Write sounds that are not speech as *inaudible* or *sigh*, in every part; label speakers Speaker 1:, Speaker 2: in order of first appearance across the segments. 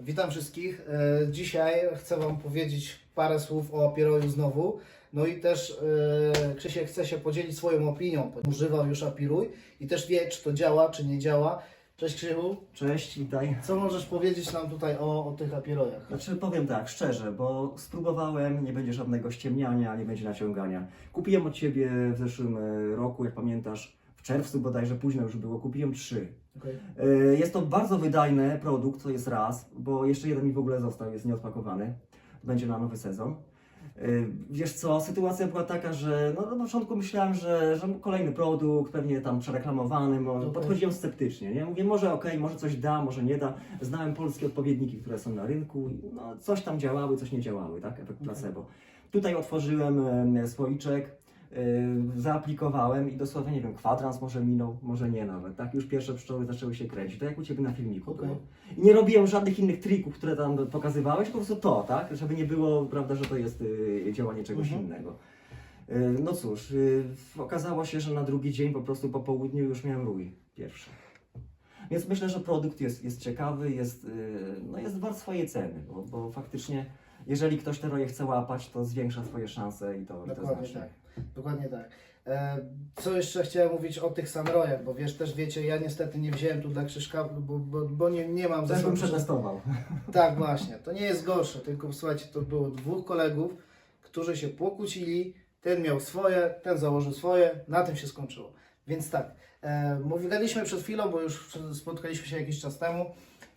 Speaker 1: Witam wszystkich. E, Dzisiaj chcę Wam powiedzieć parę słów o Apieroju znowu. No i też e, Krzysiek chce się podzielić swoją opinią. Używał już Apiruj i też wie, czy to działa, czy nie działa. Cześć Krzychu.
Speaker 2: Cześć, witaj.
Speaker 1: Co możesz powiedzieć nam tutaj o, o tych Apierojach?
Speaker 2: Znaczy powiem tak, szczerze, bo spróbowałem, nie będzie żadnego ściemniania, nie będzie naciągania. Kupiłem od Ciebie w zeszłym e, roku, jak pamiętasz, w czerwcu bodajże późno już było, kupiłem trzy.
Speaker 1: Okej.
Speaker 2: E, Jest to bardzo wydajny produkt, to jest raz, bo jeszcze jeden mi w ogóle został, jest nieodpakowany. Będzie na nowy sezon. E, Wiesz co, sytuacja była taka, że no, na początku myślałem, że, że kolejny produkt, pewnie tam przereklamowany, mo-
Speaker 1: Dobra.
Speaker 2: podchodziłem sceptycznie. Nie? Mówię, może okej, może coś da, może nie da. Znałem polskie odpowiedniki, które są na rynku, i no, coś tam działały, coś nie działały, tak? Efekt placebo. Tutaj otworzyłem em, słoiczek, zaaplikowałem i dosłownie, nie wiem, kwadrans może minął, może nie nawet, tak? Już pierwsze pszczoły zaczęły się kręcić, to jak u Ciebie na filmiku było. I nie robiłem żadnych innych trików, które tam pokazywałeś, po prostu to, tak? Żeby nie było, prawda, że to jest yy, działanie czegoś
Speaker 1: Mhm.
Speaker 2: innego. Yy, no cóż, okazało się, że na drugi dzień po prostu po południu już miałem rój pierwszy. Więc myślę, że produkt jest, jest ciekawy, jest, no jest wart swojej ceny, bo, bo faktycznie jeżeli ktoś te roje chce łapać, to zwiększa swoje szanse i to, i to
Speaker 1: Dokładnie
Speaker 2: znacznie.
Speaker 1: tak. Dokładnie tak. E, Co jeszcze chciałem mówić o tych Sunrojach, bo wiesz, też wiecie, ja niestety nie wziąłem tu dla Krzyżka, bo, bo, bo nie, nie mam
Speaker 2: bym
Speaker 1: sobą-
Speaker 2: przetestował. *laughs*
Speaker 1: Tak, właśnie. To nie jest gorsze, tylko słuchajcie, to było dwóch kolegów, którzy się pokłócili. Ten miał swoje, ten założył swoje, na tym się skończyło. Więc tak, e, mówiliśmy przed chwilą, bo już spotkaliśmy się jakiś czas temu,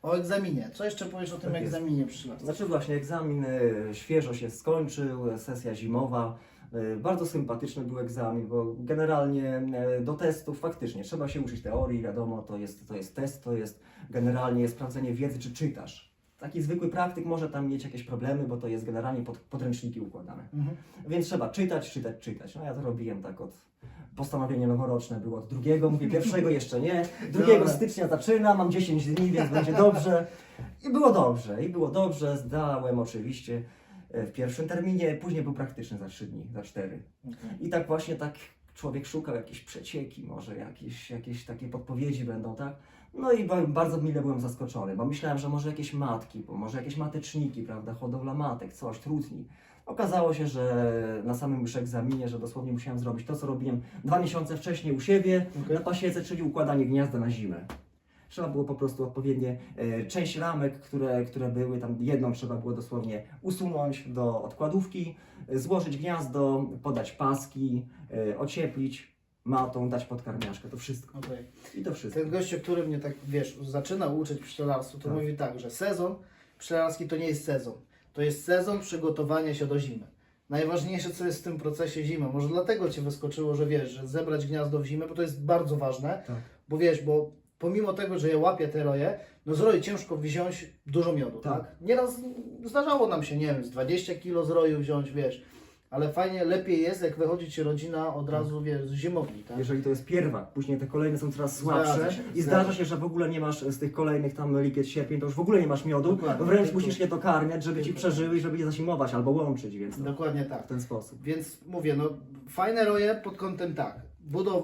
Speaker 1: o egzaminie. Co jeszcze powiesz o tym
Speaker 2: Tak
Speaker 1: egzaminie przy nas?
Speaker 2: Znaczy właśnie egzamin e, świeżo się skończył, sesja zimowa. E, Bardzo sympatyczny był egzamin, bo generalnie e, do testów faktycznie trzeba się uczyć teorii, wiadomo, to jest, to jest test, to jest generalnie sprawdzenie wiedzy, czy czytasz. Taki zwykły praktyk może tam mieć jakieś problemy, bo to jest generalnie pod, podręczniki układane.
Speaker 1: Mhm.
Speaker 2: Więc trzeba czytać, czytać, czytać. No ja to robiłem tak od postanowienie noworoczne było od drugiego, mówię pierwszego *laughs* jeszcze nie, drugiego stycznia zaczyna, mam 10 dni, więc będzie dobrze. I było dobrze, i było dobrze, zdałem oczywiście w pierwszym terminie, później był praktyczny za 3 dni, za 4. I tak właśnie tak człowiek szukał jakieś przecieki, może jakieś, jakieś takie podpowiedzi będą, tak? No i ba- bardzo mile byłem zaskoczony, bo myślałem, że może jakieś matki, bo może jakieś mateczniki, prawda, hodowla matek, coś, trudni. Okazało się, że na samym już egzaminie, że dosłownie musiałem zrobić to, co robiłem dwa miesiące wcześniej u siebie
Speaker 1: Okej.
Speaker 2: na pasiece, czyli układanie gniazda na zimę. Trzeba było po prostu odpowiednie e, część ramek, które, które były, tam jedną trzeba było dosłownie usunąć do odkładówki, złożyć gniazdo, podać paski, e, ocieplić matą, dać podkarmiaszkę, to wszystko.
Speaker 1: Okej.
Speaker 2: I to wszystko.
Speaker 1: Ten gościu, który mnie tak, wiesz, zaczynał uczyć pszczelarstwa, to
Speaker 2: Tak.
Speaker 1: mówi tak, że sezon pszczelarski to nie jest sezon. To jest sezon przygotowania się do zimy. Najważniejsze, co jest w tym procesie zimy. Może dlatego Cię wyskoczyło, że wiesz, że zebrać gniazdo w zimę, bo to jest bardzo ważne.
Speaker 2: Tak.
Speaker 1: Bo wiesz, bo pomimo tego, że ja łapię te roje, no z roju ciężko wziąć dużo miodu, tak?
Speaker 2: Tak.
Speaker 1: Nieraz zdarzało nam się, nie wiem, z 20 kg z roju wziąć, wiesz. Ale fajnie, lepiej jest, jak wychodzi Ci rodzina od razu, wiesz, z zimowni, tak?
Speaker 2: Jeżeli to jest pierwak, później te kolejne są coraz słabsze
Speaker 1: się,
Speaker 2: i zdarza się, że w ogóle nie masz z tych kolejnych tam lipiec, sierpień, to już w ogóle nie masz miodu,
Speaker 1: Dokładnie.
Speaker 2: wręcz musisz je dokarmiać, żeby ci przeżyły i żeby je zasimować albo łączyć, więc to
Speaker 1: Dokładnie tak.
Speaker 2: w ten sposób.
Speaker 1: Więc mówię, no fajne roje pod kątem tak,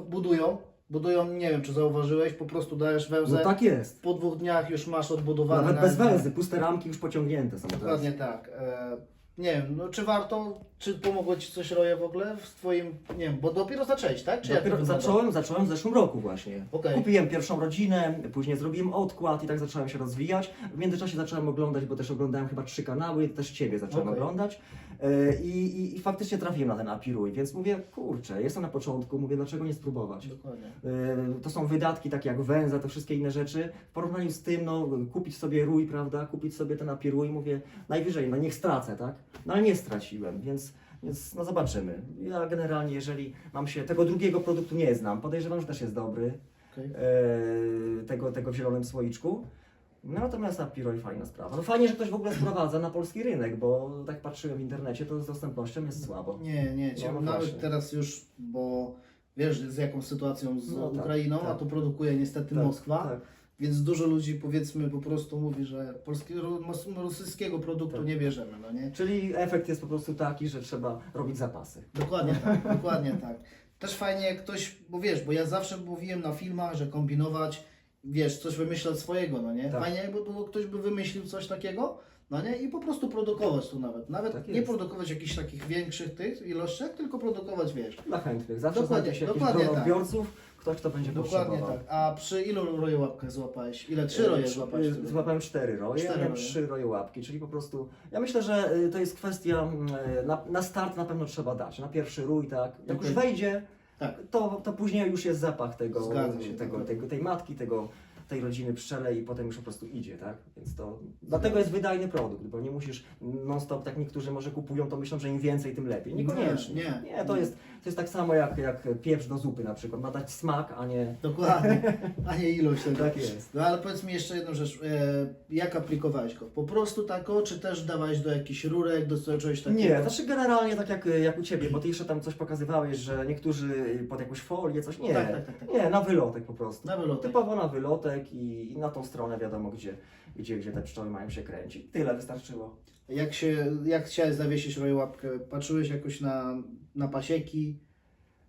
Speaker 1: budują, budują, nie wiem czy zauważyłeś, po prostu dajesz węzę,
Speaker 2: No tak jest.
Speaker 1: po dwóch dniach już masz odbudowane.
Speaker 2: Nawet
Speaker 1: na-
Speaker 2: bez węzy, puste ramki już pociągnięte są teraz.
Speaker 1: Dokładnie tak. E, nie wiem, no czy warto, czy pomogło Ci coś roje w ogóle w Twoim, nie wiem, bo dopiero zaczęłeś, tak? Czy
Speaker 2: Dopiero zacząłem, zacząłem w zeszłym roku właśnie.
Speaker 1: Okej.
Speaker 2: Kupiłem pierwszą rodzinę, później zrobiłem odkład i tak zacząłem się rozwijać. W międzyczasie zacząłem oglądać, bo też oglądałem chyba trzy kanały, też Ciebie zacząłem
Speaker 1: Okej.
Speaker 2: oglądać. E, I, i, I faktycznie trafiłem na ten apiruj, więc mówię, kurczę, jestem na początku, mówię, dlaczego nie spróbować?
Speaker 1: Dokładnie.
Speaker 2: E, To są wydatki takie jak węza, te wszystkie inne rzeczy. W porównaniu z tym, no, kupić sobie rój, prawda, kupić sobie ten apirój, mówię, najwyżej, no niech stracę, tak? No ale nie straciłem, więc, więc no zobaczymy. Ja generalnie, jeżeli mam się, tego drugiego produktu nie znam, podejrzewam, że też jest dobry,
Speaker 1: Okej.
Speaker 2: e, tego, tego w zielonym słoiczku. No, natomiast Apiroj fajna sprawa. No fajnie, że ktoś w ogóle sprowadza na polski rynek, bo tak patrzyłem w internecie, to z dostępnością jest słabo.
Speaker 1: Nie, nie, cię,
Speaker 2: No, no
Speaker 1: nawet
Speaker 2: właśnie.
Speaker 1: teraz już, bo wiesz z jaką sytuacją z
Speaker 2: No tak,
Speaker 1: Ukrainą, a
Speaker 2: tak.
Speaker 1: to produkuje niestety
Speaker 2: Tak,
Speaker 1: Moskwa.
Speaker 2: Tak.
Speaker 1: Więc dużo ludzi powiedzmy po prostu mówi, że polskiego, rosyjskiego produktu
Speaker 2: Tak.
Speaker 1: nie bierzemy, no nie?
Speaker 2: Czyli efekt jest po prostu taki, że trzeba robić zapasy.
Speaker 1: Dokładnie tak, dokładnie tak. Też fajnie jak ktoś, bo wiesz, bo ja zawsze mówiłem na filmach, że kombinować, wiesz, coś wymyślać swojego, no nie?
Speaker 2: Tak.
Speaker 1: Fajnie było, ktoś by wymyślił coś takiego, no nie? I po prostu produkować to nawet. Nawet
Speaker 2: Tak
Speaker 1: nie produkować jakichś takich większych tych ilościach, tylko produkować, wiesz.
Speaker 2: Dla chętnych. Zawsze
Speaker 1: Dokładnie,
Speaker 2: się
Speaker 1: dokładnie tak.
Speaker 2: odbiorców, ktoś, kto będzie
Speaker 1: Dokładnie tak. A przy ilu roje łapkach złapałeś? Ile? Trzy roje
Speaker 2: Trzy-
Speaker 1: złapałeś?
Speaker 2: Złapałem cztery roje,
Speaker 1: Cztery roje.
Speaker 2: trzy roje łapki, czyli po prostu. Ja myślę, że y, to jest kwestia. mm, y, Na, na start na pewno trzeba dać. Na pierwszy rój, tak. Jak już wejdzie,
Speaker 1: Tak.
Speaker 2: to, to później już jest zapach tego,
Speaker 1: Zgadza się,
Speaker 2: tego,
Speaker 1: dokładnie.
Speaker 2: tego, tej matki, tego, tej rodziny pszczele i potem już po prostu idzie, tak? Więc to. Dlatego jest wydajny produkt, bo nie musisz non-stop, tak niektórzy może kupują, to myślą, że im więcej, tym lepiej. Niekoniecznie.
Speaker 1: Nie, nie.
Speaker 2: to jest, to jest tak samo jak, jak pieprz do zupy na przykład. Ma dać smak, a nie.
Speaker 1: Dokładnie. A nie ilość tego.
Speaker 2: Tak jest.
Speaker 1: No ale powiedz mi jeszcze jedną rzecz. E, jak aplikowałeś go? Po prostu tako, czy też dawałeś do jakichś rurek, do czegoś takiego?
Speaker 2: Nie, znaczy generalnie tak jak, jak u Ciebie, bo Ty jeszcze tam coś pokazywałeś, że niektórzy pod jakąś folię, coś, nie,
Speaker 1: Tak, tak, tak, tak.
Speaker 2: nie, na wylotek po prostu.
Speaker 1: Na wylotek.
Speaker 2: Typowo na wylotek i, i na tą stronę wiadomo, gdzie, gdzie, gdzie te pszczoły mają się kręcić. Tyle wystarczyło.
Speaker 1: Jak się, jak chciałeś zawiesić roje łapkę? Patrzyłeś jakoś na, na pasieki?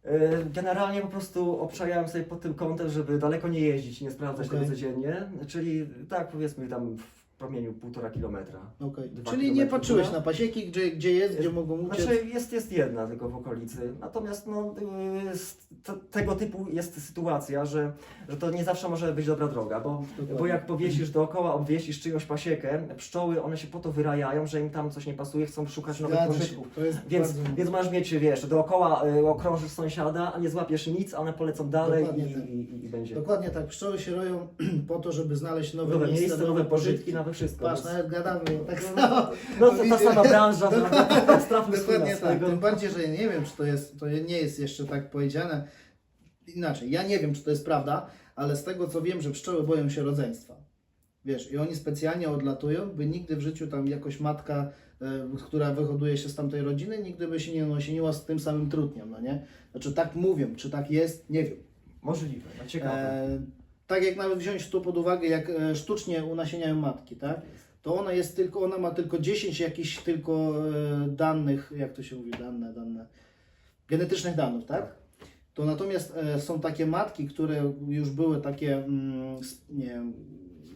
Speaker 2: Yy, Generalnie po prostu obszajałem sobie pod tym kątem, żeby daleko nie jeździć nie sprawdzać
Speaker 1: Okej.
Speaker 2: tego codziennie, czyli tak powiedzmy tam promieniu półtora kilometra. Dwa
Speaker 1: Czyli nie patrzyłeś
Speaker 2: góra.
Speaker 1: na pasieki, gdzie, gdzie jest, gdzie mogą uciec?
Speaker 2: Znaczy jest, jest jedna tylko w okolicy. Natomiast no, te, tego typu jest sytuacja, że, że to nie zawsze może być dobra droga, bo,
Speaker 1: Dokładnie.
Speaker 2: bo jak powiesisz dookoła, obwiesisz czyjąś pasiekę, pszczoły one się po to wyrajają, że im tam coś nie pasuje, chcą szukać nowych pożytków. Więc,
Speaker 1: bardzo...
Speaker 2: więc masz mieć, wiesz, dookoła y, okrążysz sąsiada, a nie złapiesz nic, a one polecą dalej i,
Speaker 1: tak.
Speaker 2: i, i, i będzie
Speaker 1: Dokładnie tak. Pszczoły się roją *clears throat* po to, żeby znaleźć nowe,
Speaker 2: nowe
Speaker 1: miejsca,
Speaker 2: miejsce, nowe pożytki, nowe wszystko.
Speaker 1: Patrz,
Speaker 2: więc-
Speaker 1: nawet gadamy tak samo.
Speaker 2: No *laughs* to ta sama branża, prawda? Strafmy
Speaker 1: Dokładnie tak. Tym bardziej, że ja nie wiem, czy to jest, to nie jest jeszcze tak powiedziane. Inaczej, ja nie wiem, czy to jest prawda, ale z tego co wiem, że pszczoły boją się rodzeństwa. Wiesz, i oni specjalnie odlatują, by nigdy w życiu tam jakoś matka, e, która wyhoduje się z tamtej rodziny, nigdy by się nie nosiniła z tym samym trutniem, no nie? Znaczy tak mówią, czy tak jest, nie wiem.
Speaker 2: Możliwe, no ciekawe.
Speaker 1: E, tak jak nawet wziąć tu pod uwagę, jak e, sztucznie unasieniają matki, tak? To ona jest tylko, ona ma tylko 10 jakichś tylko e, danych, jak to się mówi, dane, dane, genetycznych danych, tak? To natomiast e, są takie matki, które już były takie, mm, nie wiem,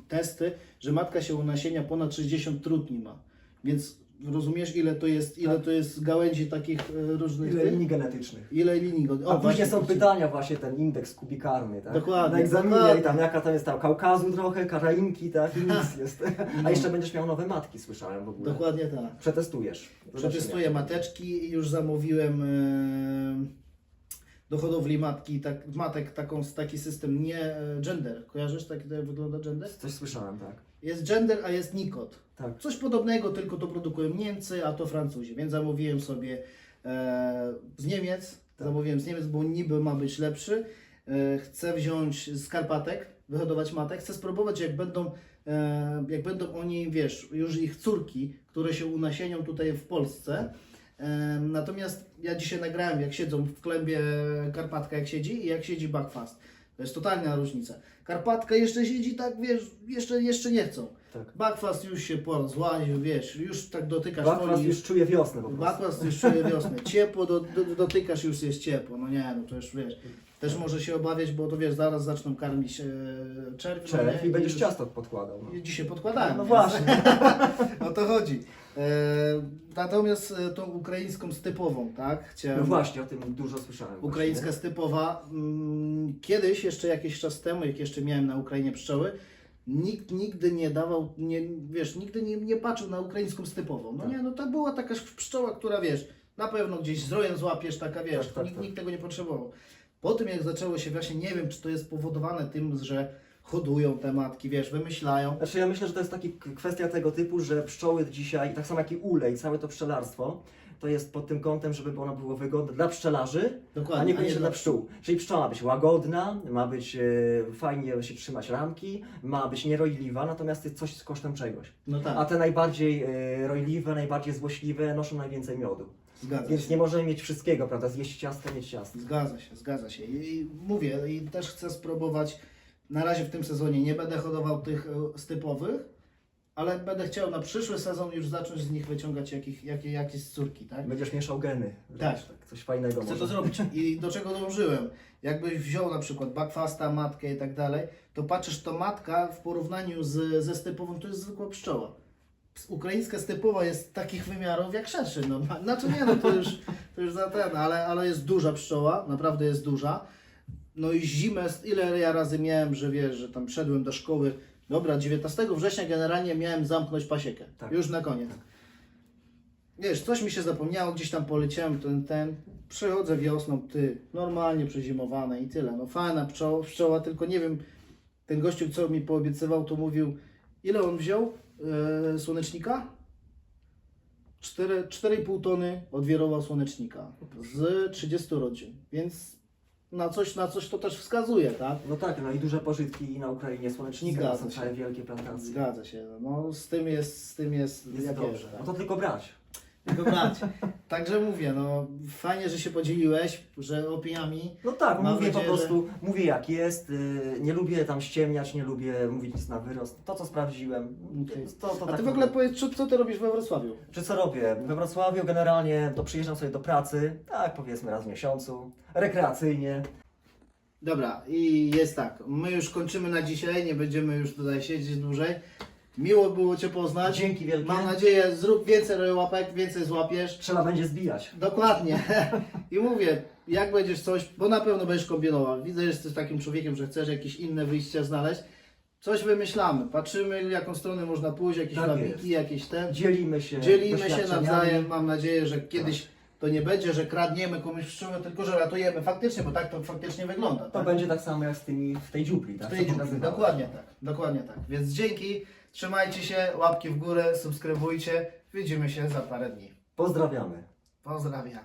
Speaker 1: testy, że matka się unasienia ponad 60 trutni ma. Więc rozumiesz, ile to jest, ile
Speaker 2: Tak.
Speaker 1: to jest gałęzi takich e, różnych...
Speaker 2: Ile
Speaker 1: tych?
Speaker 2: linii genetycznych.
Speaker 1: Ile linii go...
Speaker 2: A
Speaker 1: O,
Speaker 2: później
Speaker 1: właśnie,
Speaker 2: są
Speaker 1: kurczę.
Speaker 2: pytania właśnie, ten indeks kubikarny, tak?
Speaker 1: Dokładnie,
Speaker 2: Na egzaminie
Speaker 1: dokładnie.
Speaker 2: i tam jaka tam jest tam Kaukazu trochę, Karaimki, tak? I nic *laughs* jest.
Speaker 1: No.
Speaker 2: A jeszcze będziesz miał nowe matki, słyszałem w ogóle.
Speaker 1: Dokładnie tak.
Speaker 2: Przetestujesz.
Speaker 1: Przetestuję mateczki i już zamówiłem e, do hodowli matki, tak, matek taką, taki system, nie e, gender. Kojarzysz, tak jak wygląda gender?
Speaker 2: Coś słyszałem, tak.
Speaker 1: Jest gender, a jest nikot.
Speaker 2: Tak.
Speaker 1: Coś podobnego, tylko to produkują Niemcy, a to Francuzi. Więc zamówiłem sobie e, z Niemiec.
Speaker 2: Tak.
Speaker 1: Zamówiłem z Niemiec, bo niby ma być lepszy. E, chcę wziąć z Karpatek, wyhodować matek. Chcę spróbować, jak będą, e, jak będą oni, wiesz, już ich córki, które się unasienią tutaj w Polsce. E, natomiast ja dzisiaj nagrałem, jak siedzą w klębie Karpatka, jak siedzi i jak siedzi Buckfast. To jest totalna różnica. Karpatka jeszcze siedzi tak, wiesz, jeszcze, jeszcze nie chcą.
Speaker 2: Tak.
Speaker 1: Bakwast już się porozłaził, wiesz, już tak dotykasz
Speaker 2: Bakwas
Speaker 1: folii.
Speaker 2: już czuje wiosnę po prostu.
Speaker 1: Bakwast już czuje wiosnę. Ciepło, do, do, dotykasz już jest ciepło. No nie, no to już wiesz. Też może się obawiać, bo to wiesz, zaraz zaczną karmić e, czerw. no
Speaker 2: Czerw i będziesz
Speaker 1: już-
Speaker 2: ciasto podkładał. No.
Speaker 1: Dzisiaj podkładałem.
Speaker 2: No
Speaker 1: więc-
Speaker 2: właśnie. *laughs*
Speaker 1: o to chodzi. E, natomiast e, tą ukraińską stypową, tak? Chciałem.
Speaker 2: No właśnie, o tym dużo słyszałem.
Speaker 1: Ukraińska
Speaker 2: właśnie.
Speaker 1: stypowa. mm, Kiedyś, jeszcze jakiś czas temu, jak jeszcze miałem na Ukrainie pszczoły, nikt nigdy nie dawał, nie, wiesz, nigdy nie, nie patrzył na ukraińską stypową. No
Speaker 2: Tak.
Speaker 1: nie, no to była taka pszczoła, która wiesz, na pewno gdzieś z rojem złapiesz, taka wiesz,
Speaker 2: Tak, tak,
Speaker 1: nikt,
Speaker 2: tak.
Speaker 1: nikt tego nie potrzebował. Po tym jak zaczęło się właśnie, nie wiem, czy to jest powodowane tym, że hodują te matki, wiesz, wymyślają.
Speaker 2: Znaczy ja myślę, że to jest taki kwestia tego typu, że pszczoły dzisiaj, tak samo jak i ulej, całe to pszczelarstwo, to jest pod tym kątem, żeby ono było wygodne dla pszczelarzy,
Speaker 1: Dokładnie.
Speaker 2: a niekoniecznie
Speaker 1: dla
Speaker 2: dla pszczół. Czyli pszczoła ma być łagodna, ma być e, fajnie się trzymać ramki, ma być nierojliwa, natomiast jest coś z kosztem czegoś.
Speaker 1: No tak,
Speaker 2: A te najbardziej e, rojliwe, najbardziej złośliwe noszą najwięcej miodu.
Speaker 1: zgadza
Speaker 2: Więc
Speaker 1: się.
Speaker 2: nie możemy mieć wszystkiego, prawda? Zjeść ciasto, mieć ciasto.
Speaker 1: Zgadza się, zgadza się. I, I mówię, i też chcę spróbować. Na razie w tym sezonie nie będę hodował tych e, stypowych, ale będę chciał na przyszły sezon już zacząć z nich wyciągać jakich, jakie, jakieś córki, tak?
Speaker 2: Będziesz mieszał geny.
Speaker 1: Tak.
Speaker 2: Wiesz, Coś fajnego
Speaker 1: Chcę
Speaker 2: może.
Speaker 1: to zrobić. *laughs* I do czego dążyłem? Jakbyś wziął na przykład Backfasta, matkę i tak dalej, to patrzysz, to matka w porównaniu z, ze stepową to jest zwykła pszczoła. Ukraińska stepowa jest takich wymiarów jak szerszy. No, znaczy nie, no to już, to już za ten, ale, ale jest duża pszczoła, naprawdę jest duża. No i zimę, ile ja razy miałem, że wiesz, że tam szedłem do szkoły. Dobra, 19 września generalnie miałem zamknąć pasiekę.
Speaker 2: Tak.
Speaker 1: Już na koniec. Wiesz, coś mi się zapomniało, gdzieś tam poleciałem, ten, ten. Przychodzę wiosną, ty, normalnie przezimowane i tyle. No fajna pszczoła, pszczoła, tylko nie wiem, ten gościu, co mi poobiecywał, to mówił, ile on wziął e, słonecznika? 4 4,5 tony odwierował słonecznika z 30 rodzin, więc na coś, na coś to też wskazuje, tak?
Speaker 2: No tak, no i duże pożytki na Ukrainie słonecznika,
Speaker 1: Zgadza
Speaker 2: są
Speaker 1: się.
Speaker 2: wielkie plantacje.
Speaker 1: Zgadza się, no z tym jest, z tym jest,
Speaker 2: Jest
Speaker 1: jak
Speaker 2: dobrze.
Speaker 1: jest, tak?
Speaker 2: No to tylko brać.
Speaker 1: Tylko brać. Także mówię, no fajnie, że się podzieliłeś, że opiniami.
Speaker 2: No tak,
Speaker 1: Mam
Speaker 2: mówię
Speaker 1: nadzieję,
Speaker 2: po prostu, mówię jak jest, yy, nie lubię tam ściemniać, nie lubię mówić nic na wyrost. To co sprawdziłem,
Speaker 1: Okej.
Speaker 2: to, to
Speaker 1: A
Speaker 2: tak
Speaker 1: ty w ogóle powiedz, co, co ty robisz we Wrocławiu?
Speaker 2: Czy co robię? We Wrocławiu generalnie to przyjeżdżam sobie do pracy, tak powiedzmy raz w miesiącu, rekreacyjnie.
Speaker 1: Dobra, i jest tak, my już kończymy na dzisiaj, nie będziemy już tutaj siedzieć dłużej. Miło było Cię poznać.
Speaker 2: Dzięki wielkie.
Speaker 1: Mam nadzieję, zrób więcej łapek, więcej złapiesz.
Speaker 2: Trzeba będzie zbijać.
Speaker 1: Dokładnie. *laughs* I mówię, jak będziesz coś, bo na pewno będziesz kombinował. Widzę, że jesteś takim człowiekiem, że chcesz jakieś inne wyjścia znaleźć. Coś wymyślamy, patrzymy, jaką stronę można pójść, jakieś
Speaker 2: Tak
Speaker 1: wabiki,
Speaker 2: jest.
Speaker 1: jakieś ten.
Speaker 2: Dzielimy się
Speaker 1: Dzielimy się nawzajem. Mam nadzieję, że kiedyś to nie będzie, że kradniemy komuś pszczołę, tylko że ratujemy faktycznie, bo tak to faktycznie wygląda.
Speaker 2: To
Speaker 1: tak?
Speaker 2: będzie tak samo jak z tymi w tej dziupli, tak?
Speaker 1: W tej dziupli. Dokładnie tak, dokładnie tak. Więc dzięki, trzymajcie się, łapki w górę, subskrybujcie. Widzimy się za parę dni.
Speaker 2: Pozdrawiamy.
Speaker 1: Pozdrawiam.